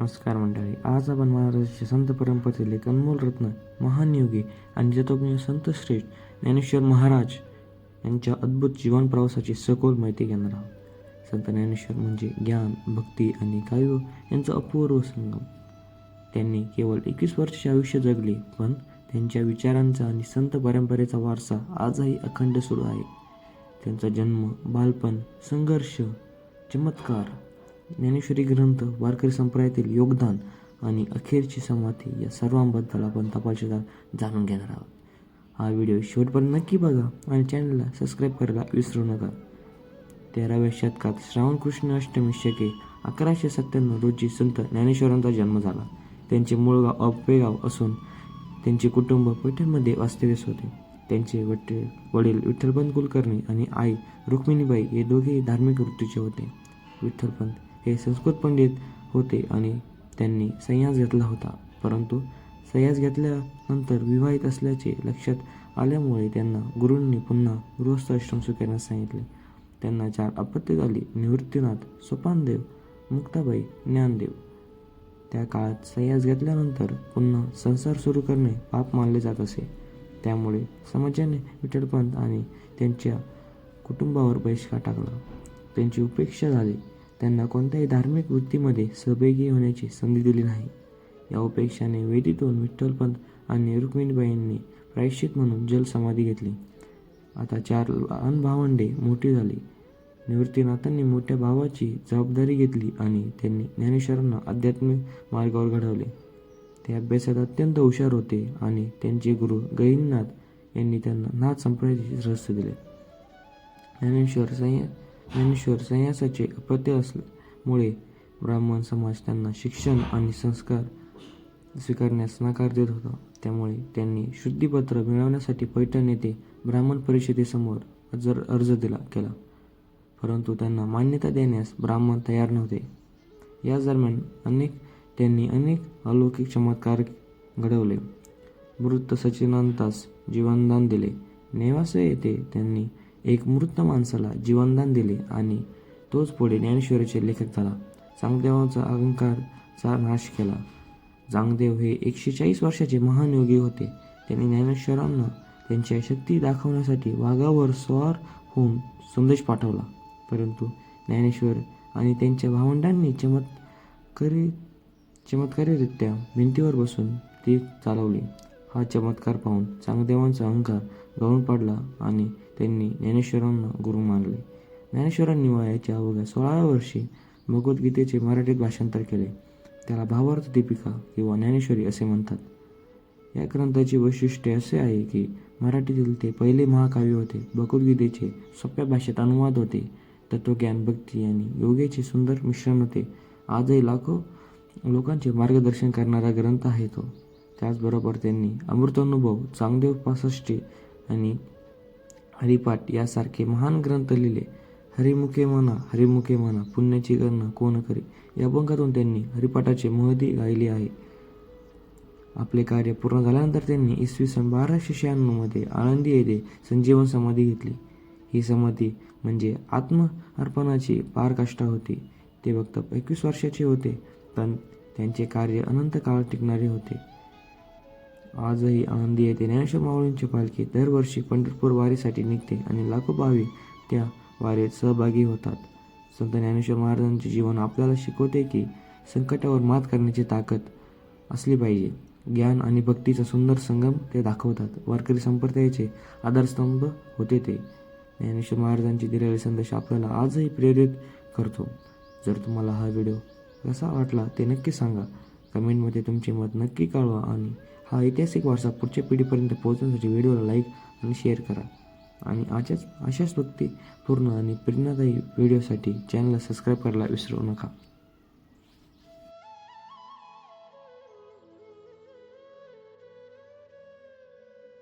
नमस्कार मंडळी आज आपण महाराजांच्या संत परंपरेतील एक अनमोल रत्न महान योगी आणि जतज्ञ संत श्रेष्ठ ज्ञानेश्वर महाराज यांच्या अद्भुत जीवन प्रवासाची सखोल माहिती घेणार आहोत. संत ज्ञानेश्वर म्हणजे ज्ञान भक्ती आणि काव्य यांचा अपूर्व संगम. त्यांनी केवळ एकवीस वर्षाचे आयुष्य जगले पण त्यांच्या विचारांचा आणि संत परंपरेचा वारसा आजही अखंड सुरू आहे. त्यांचा जन्म बालपण संघर्ष चमत्कार ज्ञानेश्वरी ग्रंथ वारकरी संप्रदायातील योगदान आणि अखेरची समाधी या सर्वांबद्दल आपण तपासदार जाणून घेणार आहोत. हा व्हिडिओ शेवटपर्यंत नक्की बघा आणि चॅनलला सबस्क्राईब करायला विसरू नका. तेराव्या शतकात श्रावण कृष्ण अष्टमी शके अकराशे सत्त्याण्णव रोजी संत ज्ञानेश्वरांचा जन्म झाला. त्यांचे मूळ गाव अप्पेगाव असून त्यांचे कुटुंब पैठणमध्ये वास्तव्यास होते. त्यांचे वडील वडील विठ्ठलपंत कुलकर्णी आणि आई रुक्मिणीबाई हे दोघेही धार्मिक वृत्तीचे होते. विठ्ठलपंत हे संस्कृत पंडित होते आणि त्यांनी संन्यास घेतला होता. परंतु संन्यास घेतल्यानंतर विवाहित असल्याचे लक्षात आल्यामुळे त्यांना गुरूंनी पुन्हा गृहस्थ आश्रम स्वीकारण्यास सांगितले. त्यांना चार अपत्य झाली निवृत्तीनाथ सोपानदेव मुक्ताबाई ज्ञानदेव. त्या काळात संन्यास घेतल्यानंतर पुन्हा संसार सुरू करणे पाप मानले जात असे. त्यामुळे समाजाने विठ्ठलपंत आणि त्यांच्या कुटुंबावर बहिष्कार टाकला. त्यांची उपेक्षा झाली. त्यांना कोणत्याही धार्मिक वृत्तीमध्ये सहभागी होण्याची संधी दिली नाही. या उपेक्षाने वेदीतून विठ्ठलपंत आणि रुक्मिणीबाईंनी प्रायश्चित म्हणून जलसमाधी घेतली. आता चार लहान भावंडे मोठी झाली. निवृत्तीनाथांनी मोठ्या भावाची जबाबदारी घेतली आणि त्यांनी ज्ञानेश्वरांना आध्यात्मिक मार्गावर घडवले. ते अभ्यासात अत्यंत हुशार होते आणि त्यांचे गुरु गहिनीनाथ यांनी त्यांना नाथ संप्रदायाचे रहस्य दिले. ज्ञानेश्वर संय ज्ञानेश्वर संन्यासाचे अपत्य असल्यामुळे ब्राह्मण समाज त्यांना शिक्षण आणि संस्कार स्वीकारण्यास नकार देत होता. त्यामुळे त्यांनी शुद्धीपत्र मिळवण्यासाठी पैठण येथे ब्राह्मण परिषदेसमोर जर अर्ज दिला केला. परंतु त्यांना मान्यता देण्यास ब्राह्मण तयार नव्हते. याच दरम्यान अनेक त्यांनी अनेक अलौकिक चमत्कार घडवले. मृत सचिनांतास जीवनदान दिले. नेवासे येथे त्यांनी एक मृत माणसाला जीवनदान दिले आणि तोच पुढे ज्ञानेश्वरीचे लेखक झाला. चांगदेवाचा अहंकारचा नाश केला. चांगदेव हे एकशे चाळीस वर्षाचे महान योगी होते. त्यांनी ज्ञानेश्वरांना त्यांच्या शक्ती दाखवण्यासाठी वाघावर स्वार होऊन संदेश पाठवला. परंतु ज्ञानेश्वर आणि त्यांच्या भावंडांनी चमत्कारी चमत्कारीरित्या भिंतीवर बसून ती चालवली. हा चमत्कार पाहून चांगदेवांचा अहंकार गळून पडला आणि त्यांनी ज्ञानेश्वरांना गुरु मानले. ज्ञानेश्वरांनी वयाच्या अवघ्या सोळाव्या वर्षी भगवद्गीतेचे मराठीत भाषांतर केले. त्याला भावार्थ दीपिका किंवा ज्ञानेश्वरी असे म्हणतात. या ग्रंथाचे वैशिष्ट्य असे आहे की मराठीतील ते पहिले महाकाव्य होते. भगवद्गीतेचे सोप्या भाषेत अनुवाद होते. तत्वज्ञान भक्ती आणि योगेचे सुंदर मिश्रण होते. आजही लाखो लोकांचे मार्गदर्शन करणारा ग्रंथ आहे तो. त्याचबरोबर त्यांनी अमृतानुभव चांगदेव पासष्टी आणि हरिपाठ यासारखे महान ग्रंथ लिहिले. हरिमुखे म्हणा हरिमुखे म्हणा पुण्याची गणना कोण करे? या अभंगातून त्यांनी हरिपाठाचे महदी गायले आहे. आपले कार्य पूर्ण झाल्यानंतर त्यांनी इसवी सन बाराशे शहाण्णवमध्ये आळंदी येथे संजीवन समाधी घेतली. ही समाधी म्हणजे आत्म अर्पणाची पारकाष्ठा होती. ते फक्त एकवीस वर्षाचे होते पण त्यांचे कार्य अनंत काळ टिकणारे होते. आजही आनंदी येते. ज्ञानेश्वर माऊलींची पालखी दरवर्षी पंढरपूर वारीसाठी निघते आणि लाखो भावी त्या वारीत सहभागी होतात. संत ज्ञानेश्वर महाराजांचे जीवन आपल्याला शिकवते की संकटावर मात करण्याची ताकद असली पाहिजे. ज्ञान आणि भक्तीचा सुंदर संगम ते दाखवतात. वारकरी संप्रदायाचे आधारस्तंभ होते ते. ज्ञानेश्वर महाराजांचे दिलेले संदेश आपल्याला आजही प्रेरित करतो. जर तुम्हाला हा व्हिडिओ कसा वाटला ते नक्की सांगा. कमेंटमध्ये तुमचे मत नक्की कळवा आणि हा ऐतिहासिक वारसा पुढच्या पिढीपर्यंत पोहोचण्यासाठी व्हिडिओला लाईक आणि शेअर करा. आणि अशाच अशाच वृत्तीपूर्ण आणि प्रेरणादायी व्हिडिओसाठी चॅनलला सबस्क्राईब करायला विसरू नका.